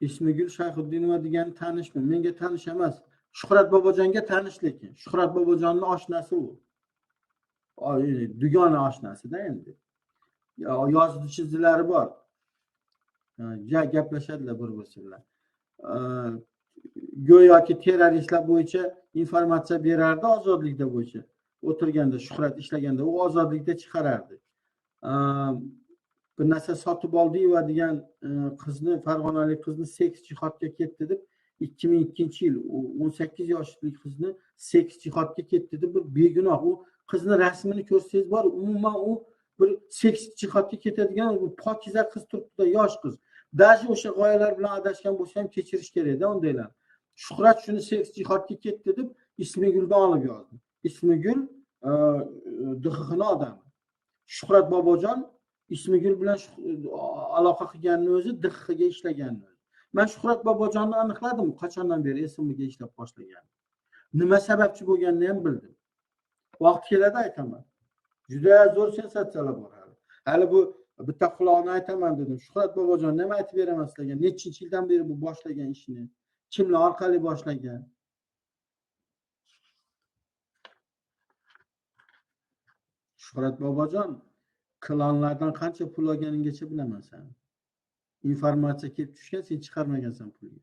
ismigul shayxuddinova degani tanishmi? Menga tanish emas. Shuhrat bobojonga tanish lekin. Shuhrat bobojonni oshnasi u. E, dugona oshnasida endi. Yo- yozdi bor. Gaplashadilar bir birisi bilan go'yoki terroristlar bo'yicha informatsiya berardi ozodlikda bo'yicha. O'tirganda shuhrat ishlaganda u ozodlikda chiqarardi. Bir narsa sotib va degan qizni farg'onalik qizni seks jihodga ketdi deb ikki ming ikkinchi yil u- o'n sakkiz yoshli qizni seks jihodga ketdi deb bir begunoh u qizni rasmini ko'rsangiz bor umuman u bir seks jihodga ketadigan pokiza qiz turibdida yosh qiz даже o'sha g'oyalar bilan adashgan bo'lsa ham kechirish kerakda undaylar shuhrat shuni seks jihodga ketdi deb ismigulni olib yozdi ismigul e, dxxni odami shuhrat bobojon ismigul bilan aloqa qilganini o'zi dxxga ishlaganini man shuhrat bobojonni aniqladim qachondan beri smga ishlab boshlagan. Nima sababchi bo'lganini ham bildim. Vaqti keladi aytaman. Juda zo'r sensatsiyalar bor hali. Hali bu bitta qulog'ini aytaman dedim. Shuhrat bobojon nima aytib beraman sizlarga nechinchi yildan beri bu boshlagan ishni kimlar orqali boshlagan? Shuhrat bobojon klonlardan qancha pul olganinggacha bilaman sani informatsiya kelib tushgan sen chiqarmagansan pulni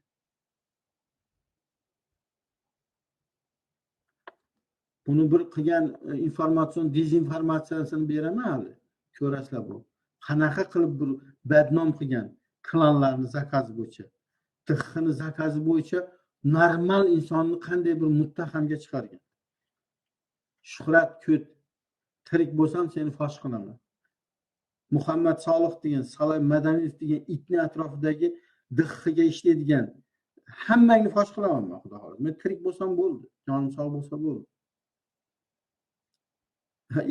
buni bir qilgan e, informatsion dezinformatsiyasini beraman hali. Ko'rasizlar bu. Qanaqa qilib bir badnom qilgan klanlarni zakazi bo'yicha? Dxni zakazi bo'yicha normal insonni qanday bir muttahamga chiqargan? Shuhrat ko't. Tirik bo'lsam seni fosh qilaman. Muhammad solih degan salay madaniyev degan itni atrofidagi dxga ishlaydigan hammangni fosh qilaman man xudo xohlasa. Men tirik bo'lsam bo'ldi jonim sog' bo'lsa bo'ldi.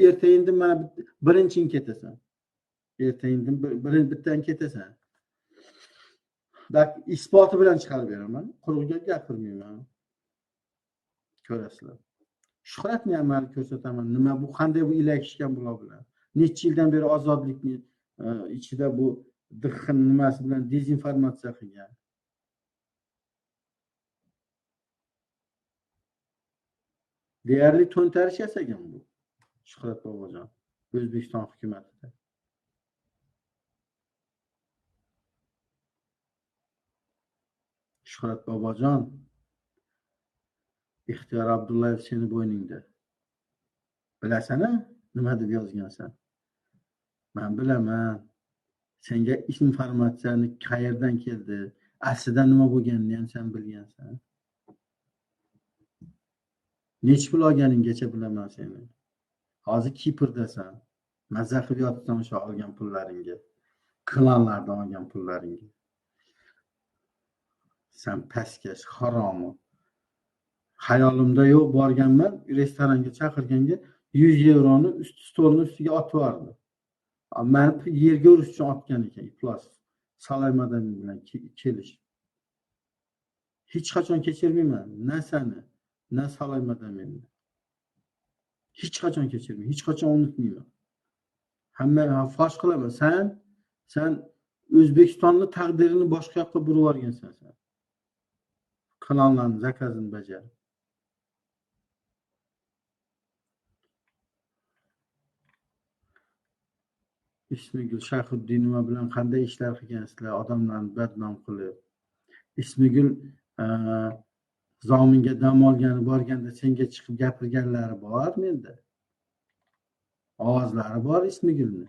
Erta indin mana bit- birinching ketasan. Erta indin bir- bittan ketasan. Isboti bilan chiqarib beraman. Quruq gap gapirmayman. Ko'rasizlar. Shuhratni amali ko'rsataman. Nima bu qanday bu ilakishgan bular bilan? Necha yildan beri ozodlikni e, ichida bu dixn nimasi bilan dezinformatsiya qilgan. Deyarli to'ntarish yasagan bu? Shuhrat bobojon o'zbekiston hukumatida. Shuhrat bobojon ixtiyor abdullayev seni bo'yningda. Bilasana nima deb yozgansan man bilaman. Senga informatsiyani qayerdan keldi? Aslida nima bo'lganini ham sen bilgansan. Nechi pul olganinggacha bilaman seni. Hozir kiprdasan. Maza qilib yotibsan o'sha olgan pullaringga klanlardan olgan pullaringga. San pastkash haromi. Hayolimda yo'q borganman restoranga chaqirganga yuz yevroni ust- stolni ustiga otib yubordi mani yerga urish uchun otgan ekan iflos salay madaniy bilan ke- kelish hech qachon kechirmayman na sani na salay madaniyni hech qachon kechirmayman hech qachon unutmayman hamma ha, fosh qilaman san san o'zbekistonni taqdirini boshqa yoqqa burib yuborgansan san kanallarni zakazini bajarib ismigul shayxuddinova bilan qanday ishlar qilgansizlar? Odamlarni badnom qilib. Ismigul e, zominga dam olgani borganda senga chiqib gapirganlari bor menda ovozlari bor ismigulni